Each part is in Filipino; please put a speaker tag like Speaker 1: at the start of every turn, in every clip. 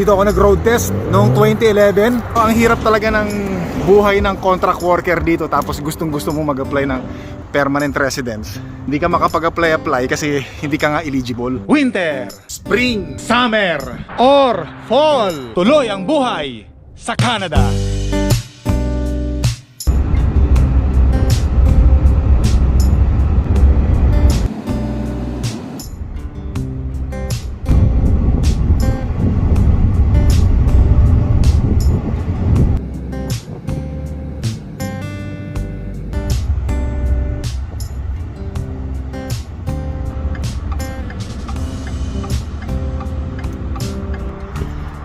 Speaker 1: dito ako nag-road test noong 2011. Ang hirap talaga ng buhay ng contract worker dito tapos gustong gusto mo mag-apply ng permanent residence. Hindi ka makapag-apply-apply kasi hindi ka nga eligible. Winter, spring, summer, or fall. Tuloy ang buhay sa Canada.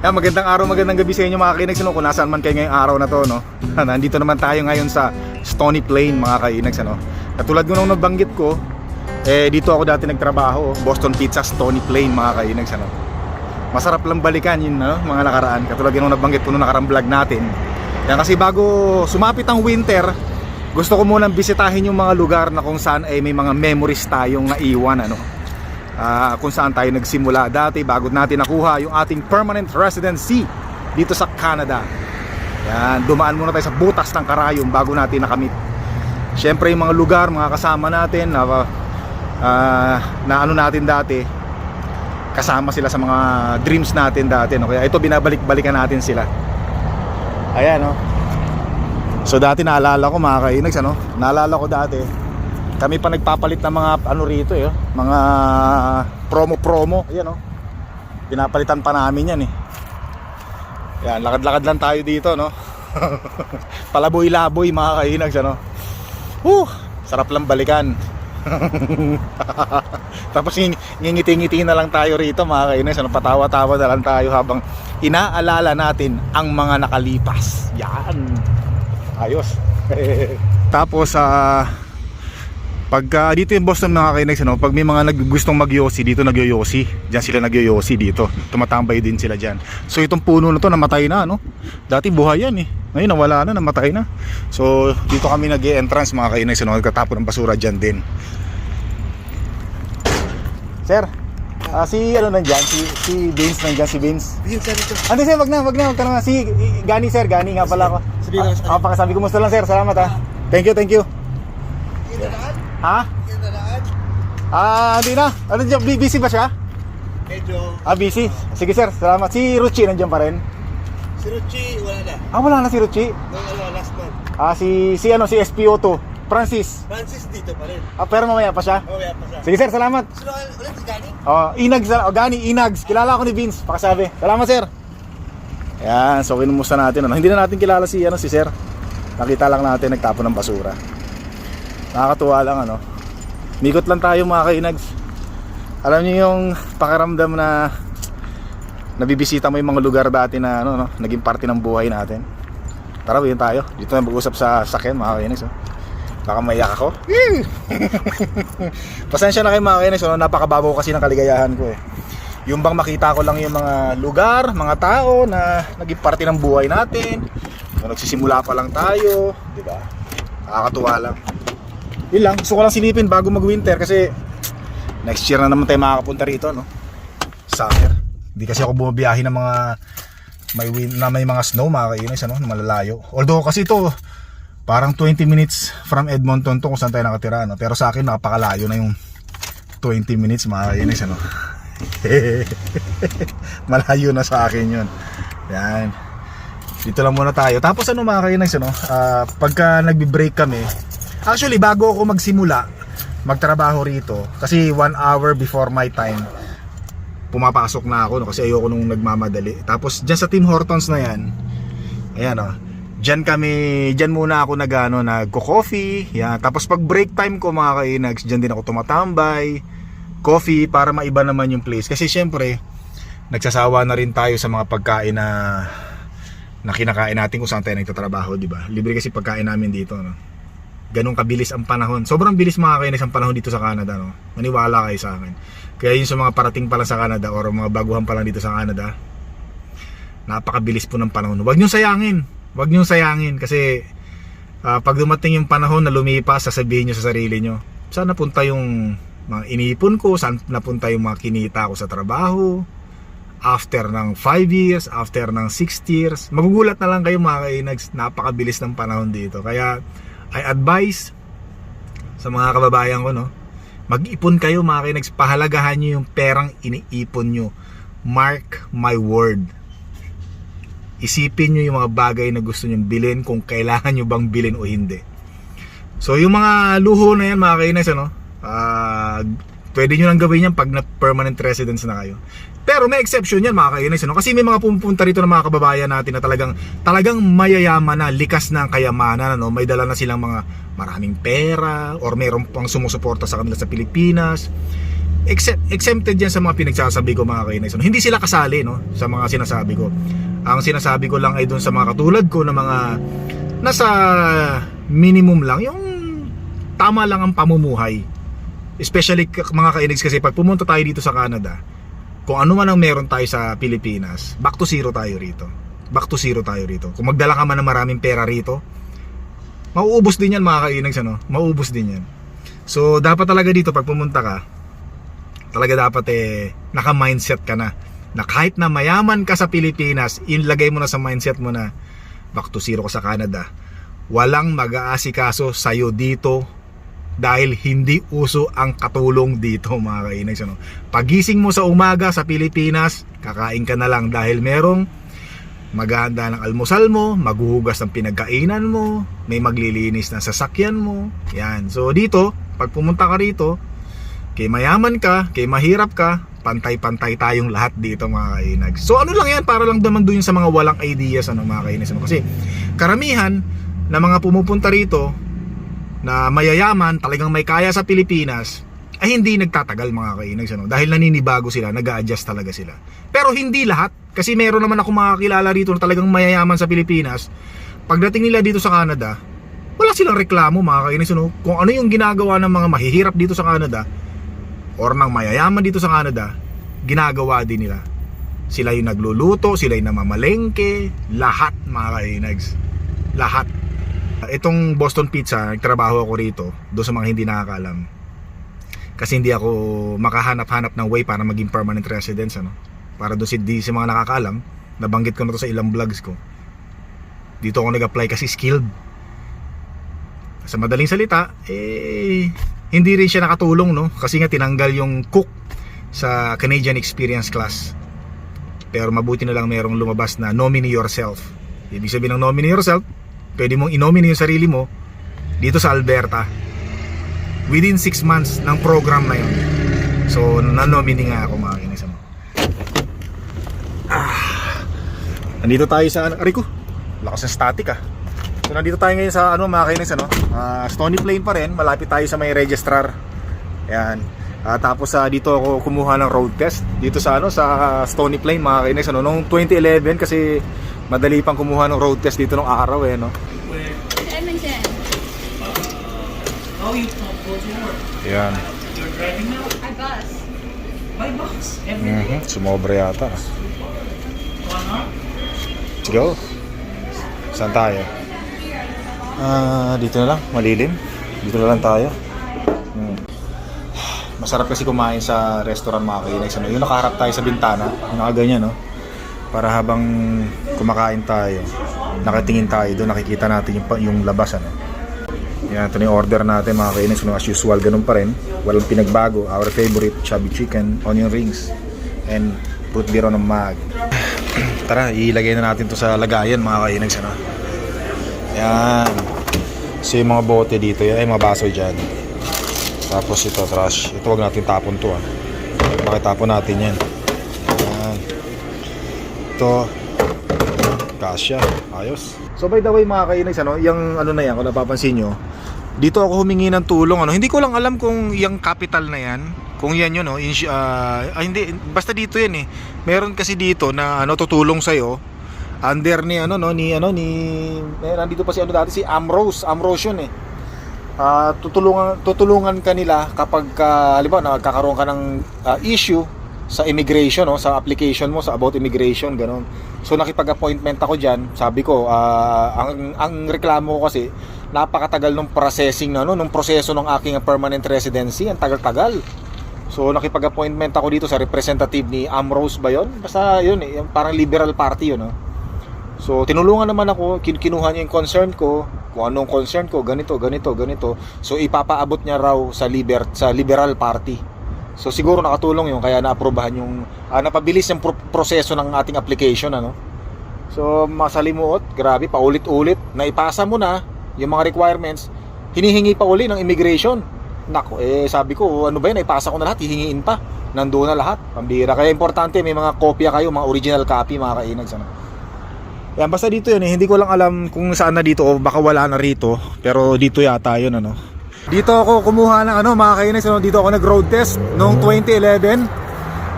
Speaker 1: Yeah, magandang araw, magandang gabi sa inyo mga kainags. Ano, kung nasaan man kayo ngayong araw na to, no? Nandito naman tayo ngayon sa Stony Plain mga kainags. Ano? Katulad ko nung nabanggit ko, eh, dito ako dati nagtrabaho, Boston Pizza, Stony Plain mga kainags. Ano? Masarap lang balikan yun, no? mga nakaraan. Katulad yung nabanggit ko nung nakarang vlog natin. Yan kasi bago sumapit ang winter, gusto ko munang bisitahin yung mga lugar na kung saan ay may mga memories tayong naiwan ano ah, kung saan tayo nagsimula dati bago natin nakuha yung ating permanent residency dito sa Canada. Yan, dumaan muna tayo sa butas ng karayom bago natin nakamit. Siyempre yung mga lugar, mga kasama natin na, ah, na ano natin dati, kasama sila sa mga dreams natin dati. No? Kaya ito binabalik-balikan natin sila. Ayan, no? So dati naalala ko mga kainags, ano? Naalala ko dati, kami pa nagpapalit ng mga ano rito eh, oh, mga promo-promo. Ayan oh. Pinapalitan pa namin yan eh. Yan, lakad-lakad lang tayo dito, no? Palaboy-laboy mga kainags, ano? Uh, sarap lang balikan. Tapos nging- ngingiti-ngiti na lang tayo rito mga kainags, ano? Patawa-tawa na lang tayo habang inaalala natin ang mga nakalipas. Yan. Ayos. Tapos sa Pagka dito yung Boston mga kainex ano, pag may mga nag, gustong magyosi dito nagyoyosi. Diyan sila nagyoyosi dito. Tumatambay din sila diyan. So itong puno na to namatay na no. Dati buhay yan eh. Ngayon nawala na, namatay na. So dito kami nag-entrance mga kainex ano, nagtatapon ng basura diyan din. Sir, ah, si ano nandiyan, si si Vince nandiyan si Vince.
Speaker 2: Yun, sir, ito.
Speaker 1: Ano sir, wag na, wag na, wag na. Si Gani sir, Gani nga pala ako.
Speaker 2: Sabihin ko kanya.
Speaker 1: Ah, pakasabi ko musta lang sir. Salamat ha. Thank you, thank you.
Speaker 2: Nalaan?
Speaker 1: Ha? Ah, hindi na. Ano dyan? Bu- Busy ba siya?
Speaker 2: Medyo,
Speaker 1: Ah, busy. Sige sir, salamat. Si Ruchi nandiyan pa rin.
Speaker 2: si Ruchi, wala na.
Speaker 1: Ah, wala na si Ruchi.
Speaker 2: Nung ano, last month.
Speaker 1: Ah, si, si ano, si SPO2. Francis.
Speaker 2: Francis dito pa rin.
Speaker 1: Ah, pero mamaya pa siya.
Speaker 2: Mamaya pa siya.
Speaker 1: Sige sir, salamat.
Speaker 2: Sino ulit si Gani?
Speaker 1: Oh, Inags, oh, Gani, Inags. Kilala ako ni Vince. Pakasabi. Salamat sir. Ayan, so kinumusta natin. Ano? Hindi na natin kilala si, ano, si sir. Nakita lang natin nagtapon ng basura. Nakakatuwa lang ano. Mikot lang tayo mga kainags. Alam niyo yung pakiramdam na nabibisita mo yung mga lugar dati na ano, no, naging parte ng buhay natin. Tara, yun tayo. Dito na mag-usap sa sakyan mga kainags. Oh. Baka maiyak ako. Pasensya na kayo mga kainags. No? Napakababaw kasi ng kaligayahan ko eh. Yung bang makita ko lang yung mga lugar, mga tao na naging parte ng buhay natin. So, nagsisimula pa lang tayo, di ba? Nakakatuwa lang. Yun lang, gusto ko lang silipin bago mag-winter kasi next year na naman tayo makakapunta rito, no? Summer. Hindi kasi ako bumabiyahe ng mga may wind, na may mga snow mga kainis, ano, malalayo. Although kasi ito parang 20 minutes from Edmonton to kung saan tayo nakatira, no? Pero sa akin nakapakalayo na yung 20 minutes mga ano? Malayo na sa akin yun. Yan. Dito lang muna tayo. Tapos ano mga kainis, ano? ah, pagka nagbi-break kami, actually bago ako magsimula, magtrabaho rito, kasi one hour before my time, pumapasok na ako no, kasi ayoko nung nagmamadali. Tapos dyan sa Tim Hortons na yan, ayan o, dyan kami, dyan muna ako nag, ano, nagko-coffee, yan. Tapos pag break time ko mga kainags, dyan din ako tumatambay, coffee para maiba naman yung place. Kasi syempre, nagsasawa na rin tayo sa mga pagkain na na kinakain natin kung saan tayo nagtatrabaho, di ba? Libre kasi pagkain namin dito, no? Ganun kabilis ang panahon. Sobrang bilis mga kainis ang panahon dito sa Canada, no? Maniwala kayo sa akin. Kaya yun sa mga parating pa lang sa Canada or mga baguhan pa lang dito sa Canada, napakabilis po ng panahon. Huwag niyong sayangin. Huwag niyong sayangin kasi ah, pag dumating yung panahon na lumipas, sasabihin niyo sa sarili niyo, saan napunta yung mga iniipon ko, saan napunta yung mga kinita ko sa trabaho, after ng 5 years, after ng 6 years. Magugulat na lang kayo mga kainags, napakabilis ng panahon dito. Kaya I advise sa mga kababayan ko, no, mag-ipon kayo mga kainags, pahalagahan nyo yung perang iniipon nyo. Mark my word. Isipin nyo yung mga bagay na gusto nyo bilhin kung kailangan nyo bang bilhin o hindi. So yung mga luho na yan mga kainags, ano, ah, pwede nyo lang gawin yan pag na permanent residence na kayo. Pero may exception yan mga kainis, ano? Kasi may mga pumupunta rito ng mga kababayan natin na talagang talagang mayayaman na, likas na ang kayamanan, ano? May dala na silang mga maraming pera or mayroon pang sumusuporta sa kanila sa Pilipinas. Except, exempted yan sa mga pinagsasabi ko mga kainis. Ano? Hindi sila kasali no, sa mga sinasabi ko. Ang sinasabi ko lang ay doon sa mga katulad ko na mga nasa minimum lang, yung tama lang ang pamumuhay. Especially mga kainigs kasi pag pumunta tayo dito sa Canada, kung ano man ang meron tayo sa Pilipinas, back to zero tayo rito. Back to zero tayo rito. Kung magdala ka man ng maraming pera rito, mauubos din yan mga kainags ano? Mauubos din yan. So dapat talaga dito pag pumunta ka, talaga dapat eh naka-mindset ka na na kahit na mayaman ka sa Pilipinas, ilagay mo na sa mindset mo na back to zero ka sa Canada. Walang mag-aasikaso sa'yo dito dahil hindi uso ang katulong dito mga kainags ano. Pagising mo sa umaga sa Pilipinas, kakain ka na lang dahil merong maghahanda ng almusal mo, maghuhugas ng pinagkainan mo, may maglilinis ng sasakyan mo. Yan. So dito, pag pumunta ka rito, kay mayaman ka, kay mahirap ka, pantay-pantay tayong lahat dito mga kainags. So ano lang yan, para lang naman doon sa mga walang ideas ano mga kainags. Kasi karamihan na mga pumupunta rito na mayayaman, talagang may kaya sa Pilipinas, ay hindi nagtatagal mga kainags ano? dahil naninibago sila, nag adjust talaga sila. Pero hindi lahat, kasi meron naman ako mga kilala rito na talagang mayayaman sa Pilipinas. Pagdating nila dito sa Canada, wala silang reklamo mga kainis ano? Kung ano yung ginagawa ng mga mahihirap dito sa Canada or ng mayayaman dito sa Canada, ginagawa din nila. Sila yung nagluluto, sila yung namamalengke, lahat mga kainags. Lahat. Itong Boston Pizza, nagtrabaho ako rito, doon sa mga hindi nakakaalam. Kasi hindi ako makahanap-hanap ng way para maging permanent residence ano. Para doon si, di, sa mga nakakaalam, nabanggit ko na to sa ilang vlogs ko. Dito ako nag-apply kasi skilled. Sa madaling salita, eh hindi rin siya nakatulong no kasi nga tinanggal yung cook sa Canadian Experience Class. Pero mabuti na lang merong lumabas na nominee yourself. Ibig sabihin ng nominee yourself, pwede mong i-nominate yung sarili mo dito sa Alberta within 6 months ng program na yun. So, na-nominee nga ako mga kinis mo. Ah, nandito tayo sa ano, Rico, lakas ng static ah. So, nandito tayo ngayon sa ano mga kinis ano, ah, Stony Plain pa rin, malapit tayo sa may registrar. Yan. Ah, tapos sa dito ako kumuha ng road test dito sa ano sa Stony Plain mga kinis ano noong 2011 kasi madali pang kumuha ng road test dito nung araw eh no.
Speaker 3: Edmonton.
Speaker 4: Oh, you go to work.
Speaker 1: Yan.
Speaker 4: You're driving now?
Speaker 3: I bus.
Speaker 4: By bus. Every day.
Speaker 1: Mhm, sumobra yata. Let's go. Saan tayo? Ah, dito na lang, malilim. Dito na lang tayo. Hmm. Masarap kasi kumain sa restaurant mga kainex. Ano? Yung nakaharap tayo sa bintana, yung nakaganyan, no? Para habang kumakain tayo, nakatingin tayo doon, nakikita natin yung, yung labas, ano? Yan, ito na yung order natin mga kainex. Ano, as usual, ganun pa rin. Walang pinagbago. Our favorite, chubby chicken, onion rings, and root beer on a mug. Tara, ilagay na natin to sa lagayan mga kainags ano. Yan. So yung mga bote dito, yan, ay mga baso dyan. Tapos ito, trash. Ito wag natin tapon to ah. Bakit tapon natin yan? Yan. Ito, kasya. Ayos. So by the way mga kainags ano, yung ano na yan, kung napapansin nyo, dito ako humingi ng tulong ano. Hindi ko lang alam kung yung capital na yan, kung yan yun no, ins- ah, ah, hindi basta dito yan eh. Meron kasi dito na ano tutulong sa under ni ano no ni ano ni eh, nandito pa si ano dati si Amrose, Amrose yun eh. Ah, tutulungan tutulungan ka nila kapag ka, halimbawa nagkakaroon ka ng ah, issue sa immigration no sa application mo sa about immigration ganun. So nakipag-appointment ako diyan. Sabi ko ah, ang ang reklamo ko kasi napakatagal ng processing na no nung proseso ng aking permanent residency, ang tagal-tagal. So nakipag-appointment ako dito sa representative ni Amrose ba yun? Basta yun eh, parang liberal party yun no? So tinulungan naman ako, kin kinuha niya yung concern ko, kung anong concern ko, ganito, ganito, ganito. So ipapaabot niya raw sa liber sa liberal party. So siguro nakatulong yun kaya naaprobahan yung ah, napabilis yung pro- proseso ng ating application ano. So masalimuot, grabe paulit-ulit, naipasa mo na yung mga requirements, hinihingi pa uli ng immigration. Nako, eh sabi ko, ano ba yun, naipasa ko na lahat, hihingiin pa. Nandoon na lahat, pambira. Kaya importante, may mga kopya kayo, mga original copy, mga kainags. Ano? Yan, basta dito yun eh. Hindi ko lang alam kung saan na dito o baka wala na rito. Pero dito yata yun ano. Dito ako kumuha ng ano mga kainis. Ano, dito ako nag road test noong 2011.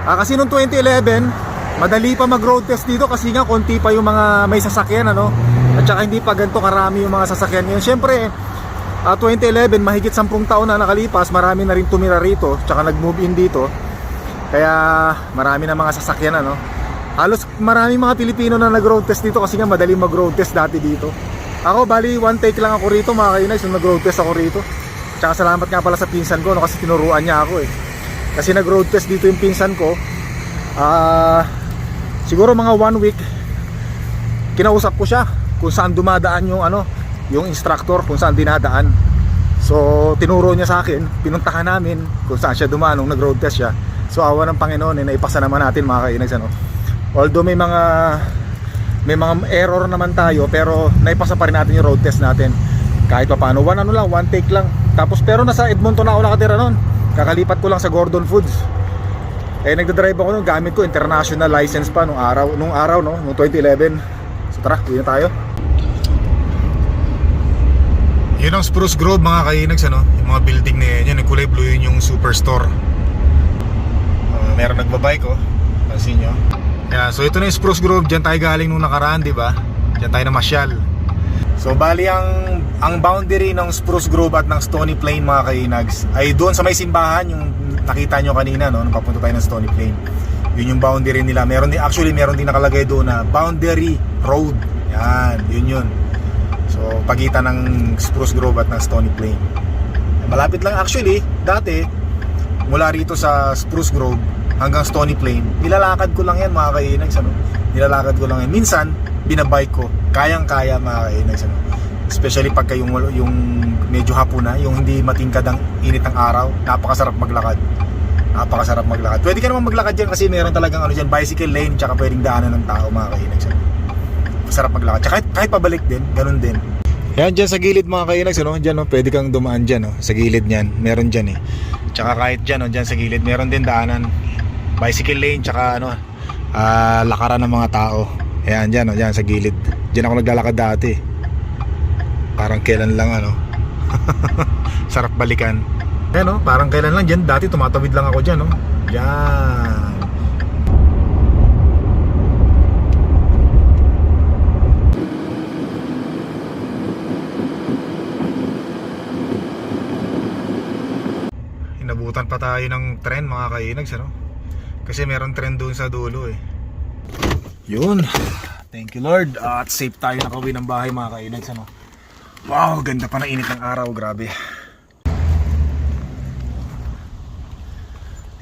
Speaker 1: Ah, kasi noong 2011, madali pa mag road test dito kasi nga konti pa yung mga may sasakyan ano. At saka hindi pa ganito karami yung mga sasakyan ngayon. Siyempre, ah, 2011, mahigit 10 taon na nakalipas, marami na rin tumira rito. Tsaka nag-move in dito. Kaya marami na mga sasakyan ano. Halos maraming mga Pilipino na nag-road test dito kasi nga madali mag-road test dati dito. Ako bali one take lang ako rito mga kainay, so nag-road test ako rito. Tsaka salamat nga pala sa pinsan ko no, kasi tinuruan niya ako eh. Kasi nag-road test dito yung pinsan ko. Ah, siguro mga one week kinausap ko siya kung saan dumadaan yung ano, yung instructor kung saan dinadaan. So tinuro niya sa akin, pinuntahan namin kung saan siya dumaan nung nag-road test siya. So awa ng Panginoon, eh, naipasa naman natin mga kainags ano. Although may mga may mga error naman tayo pero naipasa pa rin natin yung road test natin. Kahit pa paano, one ano lang, one take lang. Tapos pero nasa Edmonton na ako nakatira noon. Kakalipat ko lang sa Gordon Foods. Eh nagda-drive ako noon, gamit ko international license pa nung araw, nung araw no, nung 2011. So tara, uwi na tayo. Yun ang Spruce Grove mga kainags ano, yung mga building na yan yung kulay blue yun yung superstore. Uh, meron nagbabike oh, pansin nyo. Yeah, so ito na yung Spruce Grove, dyan tayo galing nung nakaraan, di ba? Dyan tayo namasyal. So bali ang ang boundary ng Spruce Grove at ng Stony Plain mga kainags ay doon sa may simbahan yung nakita nyo kanina no, nung papunta tayo ng Stony Plain. Yun yung boundary nila. Meron din actually meron din nakalagay doon na boundary road. Yan, yun yun. So pagitan ng Spruce Grove at ng Stony Plain. Malapit lang actually, dati mula rito sa Spruce Grove hanggang Stony Plain, nilalakad ko lang yan mga kainags ano. Nilalakad ko lang yan. Minsan, binabike ko. Kayang-kaya mga kainags. Especially pagka yung, yung medyo hapon na, yung hindi matingkad ang init ng araw, napakasarap maglakad. Napakasarap maglakad. Pwede ka naman maglakad dyan kasi meron talagang ano dyan, bicycle lane, tsaka pwedeng daanan ng tao mga kainags ano. Masarap maglakad. Tsaka kahit, kahit pabalik din, ganun din. Yan dyan sa gilid mga kainags, ano? Dyan, no? pwede kang dumaan dyan, no? sa gilid niyan. Meron dyan eh. Tsaka kahit dyan, no? dyan sa gilid, meron din daanan. Bicycle lane, tsaka ano, ah, lakaran ng mga tao. Ayan, dyan, no? dyan sa gilid. Dyan ako naglalakad dati. Parang kailan lang, ano. Sarap balikan. Ayan, no? parang kailan lang dyan. Dati tumatawid lang ako dyan, no? Yan. Inabutan pa tayo ng tren mga kainags ano? Kasi meron tren doon sa dulo eh. Yun. Thank you Lord. At safe tayo nakauwi ng bahay mga kainags ano? Wow, ganda pa ng init ng araw, grabe.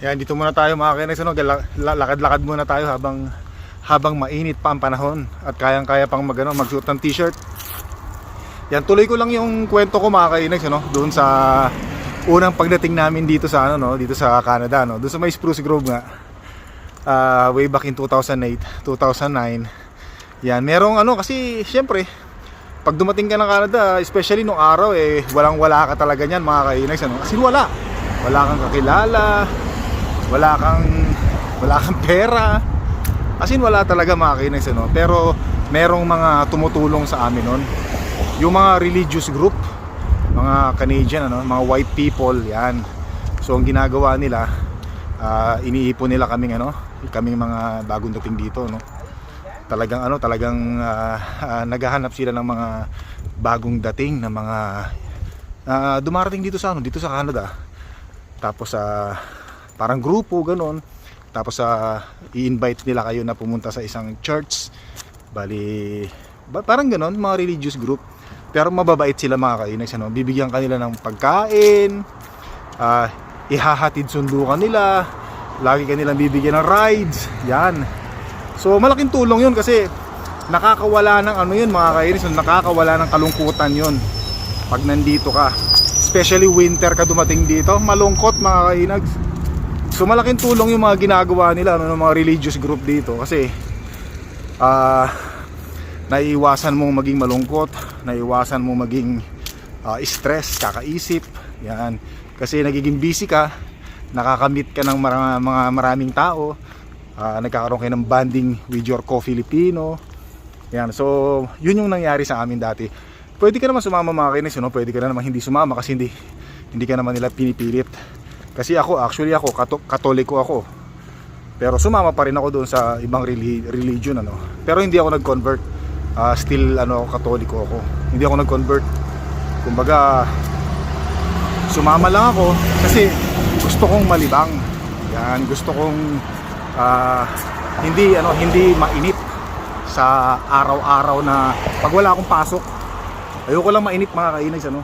Speaker 1: Yan, dito muna tayo mga kainags ano? Lakad-lakad muna tayo habang habang mainit pa ang panahon at kayang-kaya pang mag, ano, magsuot ng t-shirt. Yan, tuloy ko lang yung kwento ko mga kainags ano? Doon sa unang pagdating namin dito sa ano no, dito sa Canada no. Doon sa may Spruce Grove nga. Ah, way back in 2008, 2009. Yan, merong ano kasi syempre pag dumating ka ng Canada, especially nung araw eh, walang wala ka talaga niyan mga kainags ano. Kasi wala. Wala kang kakilala. Wala kang wala kang pera. As wala talaga mga kainags ano. Pero merong mga tumutulong sa amin noon. Yung mga religious group mga Canadian ano, mga white people, yan. So ang ginagawa nila, ah, iniipon nila kaming ano, kaming mga bagong dating dito, no. Talagang ano, talagang ah, ah, naghahanap sila ng mga bagong dating na mga ah, dumarating dito sa ano, dito sa Canada. Tapos sa parang grupo ganon. Tapos sa i-invite nila kayo na pumunta sa isang church. Bali ba, parang ganon, mga religious group pero mababait sila mga kainags ano? bibigyan kanila ng pagkain ah ihahatid sundo ka nila, lagi ka nilang bibigyan ng rides, yan. So malaking tulong yun kasi nakakawala ng ano yun mga kainis, nakakawala ng kalungkutan yun pag nandito ka. Especially winter ka dumating dito, malungkot mga kainags. So malaking tulong yung mga ginagawa nila ano, ng mga religious group dito kasi ah naiiwasan mong maging malungkot, naiiwasan mong maging ah, stress, kakaisip, yan. Kasi nagiging busy ka, nakakamit ka ng mara- mga maraming tao, ah, nagkakaroon kayo ng banding with your co-Filipino. Yan, so yun yung nangyari sa amin dati. Pwede ka naman sumama mga kinis, no? pwede ka na naman hindi sumama kasi hindi, hindi ka naman nila pinipilit. Kasi ako, actually ako, kato- katoliko ako. Pero sumama pa rin ako doon sa ibang reli- religion ano. Pero hindi ako nag-convert. Ah, still ano katoliko ako. Hindi ako nag-convert. Kumbaga sumama lang ako kasi gusto kong malibang. Yan, gusto kong ah, hindi ano, hindi mainip sa araw-araw na pag wala akong pasok. Ayoko lang mainip mga kainags ano.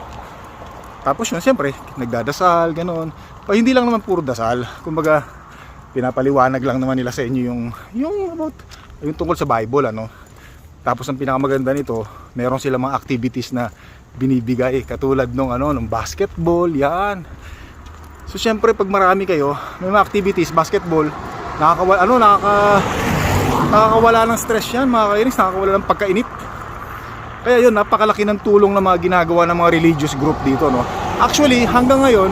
Speaker 1: Tapos yun, siyempre, nagdadasal, ganoon. O hindi lang naman puro dasal. Kumbaga, pinapaliwanag lang naman nila sa inyo yung yung about yung tungkol sa Bible ano. Tapos ang pinakamaganda nito, meron sila mga activities na binibigay katulad nung ano, nung basketball, yan. So syempre pag marami kayo, may mga activities, basketball, nakakawala ano, nakaka nakakawala ng stress yan, mga kainis, nakakawala ng pagkainip. Kaya yun, napakalaki ng tulong na mga ginagawa ng mga religious group dito, no. Actually, hanggang ngayon,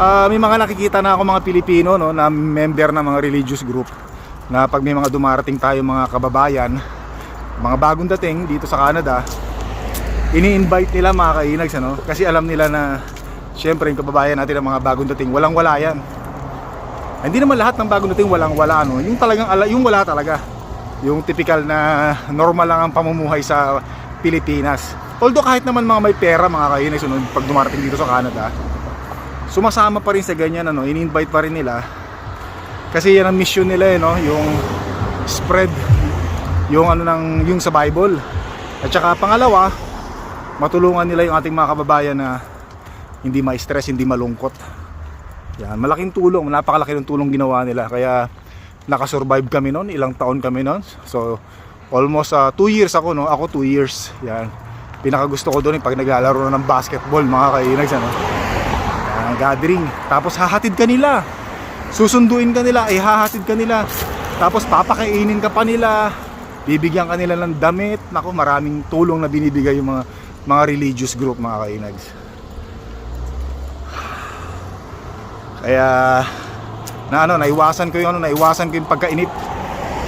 Speaker 1: ah, may mga nakikita na ako mga Pilipino, no, na member ng mga religious group na pag may mga dumarating tayo mga kababayan, mga bagong dating dito sa Canada, ini-invite nila mga kainags, ano, kasi alam nila na syempre yung kababayan natin ng mga bagong dating, walang wala yan. Hindi naman lahat ng bagong dating walang wala, no. Yung talagang ala, yung wala talaga. Yung typical na normal lang ang pamumuhay sa Pilipinas. Although kahit naman mga may pera mga kainags, ano, pag dumarating dito sa Canada, sumasama pa rin sa ganyan ano, in-invite pa rin nila kasi yan ang mission nila eh, no? yung spread yung ano ng yung sa Bible at saka pangalawa matulungan nila yung ating mga kababayan na hindi ma-stress, hindi malungkot yan, malaking tulong, napakalaki ng tulong ginawa nila kaya nakasurvive kami noon, ilang taon kami noon so almost 2 years ako no, ako 2 years yan, pinaka gusto ko doon yung pag naglalaro na ng basketball mga kainags ano Yan, gathering. Tapos hahatid ka nila. Susunduin ka nila, ay hahatid ka nila. Tapos papakainin ka pa nila. Bibigyan ka nila ng damit. Nako, maraming tulong na binibigay yung mga mga religious group mga kainags. Kaya na ano, naiwasan ko yung ano, naiwasan ko yung pagkainip.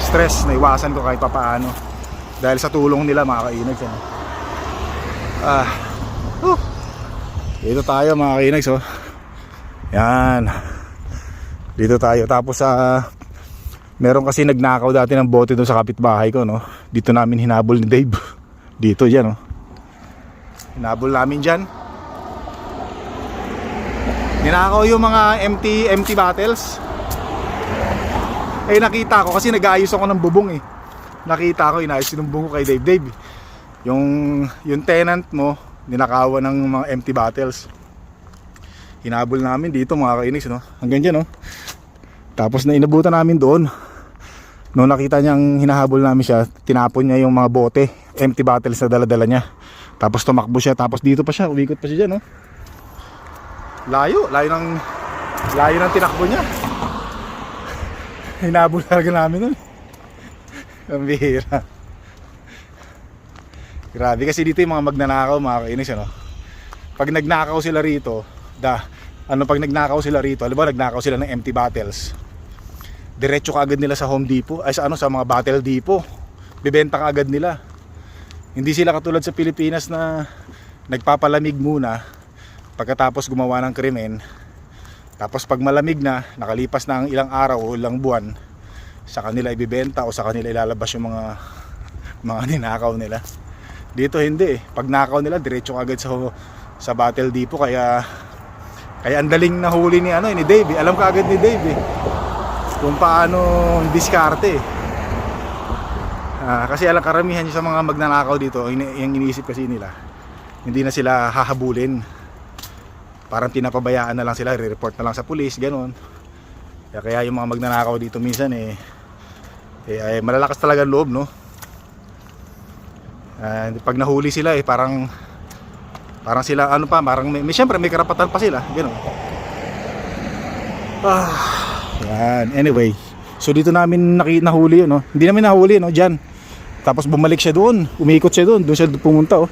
Speaker 1: Stress, naiwasan ko kahit papaano. Dahil sa tulong nila mga kainags. Ano. Ah. Whew. Dito tayo mga kainags oh. Yan. Dito tayo. Tapos sa meron kasi nagnakaw dati ng bote doon sa kapitbahay ko, no. Dito namin hinabol ni Dave. Dito diyan, no. Hinabol namin diyan. Ninakaw yung mga empty empty bottles. Eh nakita ko kasi nag-aayos ako ng bubong eh. Nakita ko inayos yung bubong ko kay Dave. Dave, yung yung tenant mo ninakawan ng mga empty bottles hinabol namin dito mga kainis no hanggang dyan no tapos na inabutan namin doon nung nakita niyang hinahabol namin siya tinapon niya yung mga bote empty bottles na daladala niya tapos tumakbo siya tapos dito pa siya umikot pa siya dyan no layo layo ng layo ng tinakbo niya. Hinabol talaga namin nun. Ang bihira. Grabe kasi dito yung mga magnanakaw mga kainis ano. Pag nagnakaw sila rito da ano pag nagnakaw sila rito alam mo nagnakaw sila ng empty bottles diretso ka agad nila sa Home Depot ay sa ano sa mga bottle depot. Bibenta ka agad nila hindi sila katulad sa Pilipinas na nagpapalamig muna pagkatapos gumawa ng krimen tapos pag malamig na nakalipas na ang ilang araw o ilang buwan sa kanila ibibenta o sa kanila ilalabas yung mga mga ninakaw nila dito hindi eh pag nakaw nila diretso agad sa sa Battle Depot kaya kaya ang daling nahuli ni ano eh, ni Dave. eh. Alam ka agad ni Dave eh. Kung paano diskarte eh. Ah, kasi alam karamihan sa mga magnanakaw dito, yung iniisip kasi nila, hindi na sila hahabulin. parang pinapabayaan na lang sila, re-report na lang sa pulis, ganun. Kaya, yung mga magnanakaw dito minsan eh, eh ay malalakas talaga loob, no? Ah, pag nahuli sila eh, parang parang sila ano pa, parang may, may syempre may karapatan pa sila, ganun. Ah, yan. Anyway, so dito namin naki, nahuli yun, no? Hindi namin nahuli, no, diyan. Tapos bumalik siya doon, umikot siya doon, doon siya pumunta, oh.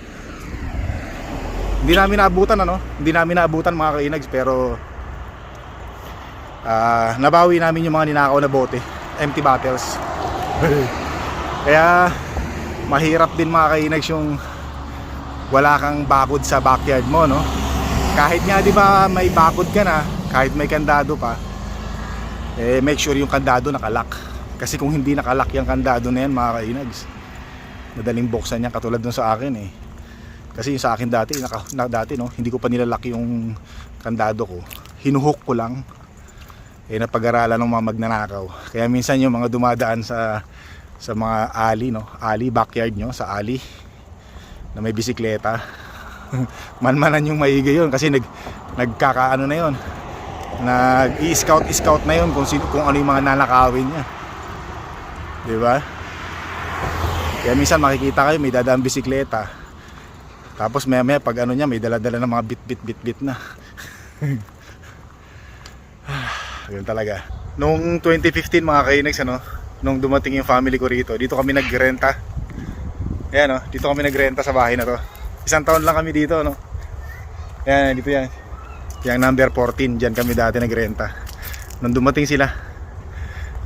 Speaker 1: Hindi namin naabutan ano, hindi namin naabutan mga kainags pero ah nabawi namin yung mga ninakaw na bote, empty bottles. Kaya mahirap din mga kainags yung wala kang bakod sa backyard mo, no? Kahit nga 'di ba may bakod ka na, kahit may kandado pa, eh make sure yung kandado nakalock. Kasi kung hindi nakalock yung kandado na yan mga kainags, madaling buksan yan katulad dun sa akin eh. Kasi yung sa akin dati, naka, na, dati no, hindi ko pa nilalak yung kandado ko. Hinuhook ko lang. Eh napag-aralan ng mga magnanakaw. Kaya minsan yung mga dumadaan sa sa mga alley no, alley backyard nyo sa alley na may bisikleta. Manmanan yung maigi yun kasi nag nagkakaano na yun. Nag i-scout scout na yun kung sino kung ano yung mga nanakawin niya. 'Di ba? Kaya minsan makikita kayo may dadaan bisikleta. Tapos maya maya pag ano niya may dala-dala ng mga bit bit bit bit na. Ganun talaga. Noong 2015 mga kainex ano, nung dumating yung family ko rito, dito kami nagrenta. Ayan oh, dito kami nagrenta sa bahay na to. Isang taon lang kami dito no. Ayan, dito yan. Yung number 14, dyan kami dati nagrenta. Nung dumating sila,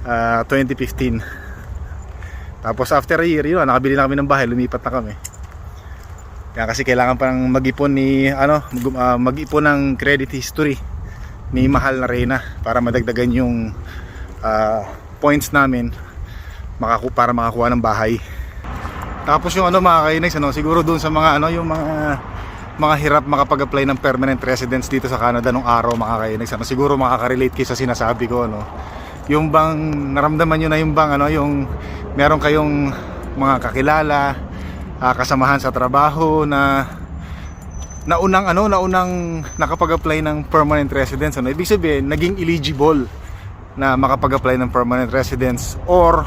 Speaker 1: ah, 2015. Tapos after a year, yun, nakabili na kami ng bahay, lumipat na kami. Kaya kasi kailangan pang mag-ipon ni ano, ah, mag-ipon ng credit history ni Mahal na Reyna para madagdagan yung ah, points namin makaku para makakuha ng bahay. Tapos yung ano mga kainex, ano, siguro doon sa mga ano, yung mga mga hirap makapag-apply ng permanent residence dito sa Canada nung araw mga kainex, ano, siguro makaka-relate kayo sa sinasabi ko, no. Yung bang naramdaman nyo na yung bang ano, yung meron kayong mga kakilala, ah, kasamahan sa trabaho na naunang ano, naunang nakapag-apply ng permanent residence, ano, ibig sabihin naging eligible na makapag-apply ng permanent residence or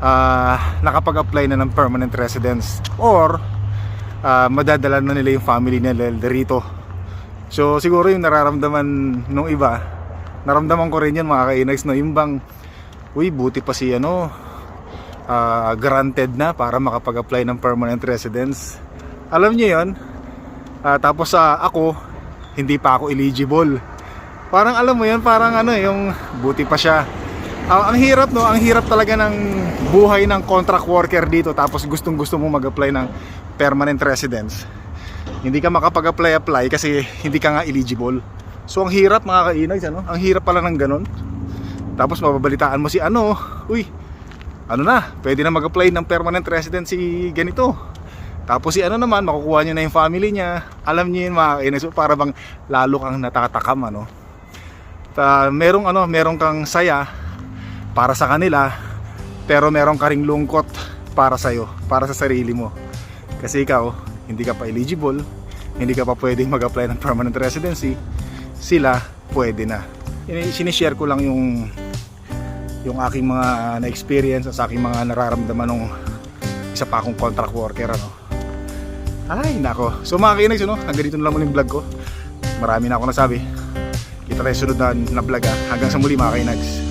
Speaker 1: ah, nakapag-apply na ng permanent residence or ah, madadala na nila yung family nila rito. So siguro yung nararamdaman nung iba, naramdaman ko rin yan mga kainags no, yung bang, uy buti pa si ano, ah, granted na para makapag-apply ng permanent residence. Alam niyo yon Ah, tapos sa ako, hindi pa ako eligible. Parang alam mo yan, parang ano yung buti pa siya. Ah, ang hirap no, ang hirap talaga ng buhay ng contract worker dito tapos gustong gusto mo mag-apply ng permanent residence. Hindi ka makapag-apply apply kasi hindi ka nga eligible. So ang hirap mga kainags ano, ang hirap pala ng ganun. Tapos mababalitaan mo si ano, uy, ano na, pwede na mag-apply ng permanent residency ganito. Tapos si ano naman, makukuha niya na yung family niya. Alam niyo yun mga kainis, para bang lalo kang natatakam ano. Ta, merong ano, merong kang saya para sa kanila, pero merong ka ring lungkot para sa iyo, para sa sarili mo. Kasi ikaw, hindi ka pa eligible, hindi ka pa pwedeng mag-apply ng permanent residency. Sila pwede na. Ini- Sinishare ko lang yung yung aking mga na-experience sa aking mga nararamdaman nung isa pa akong contract worker ano. Ay, nako. So mga kinags, no? hanggang dito na lang muna yung vlog ko. Marami na ako nasabi. Kita tayo sunod na, na vlog ha. Hanggang sa muli mga kinags.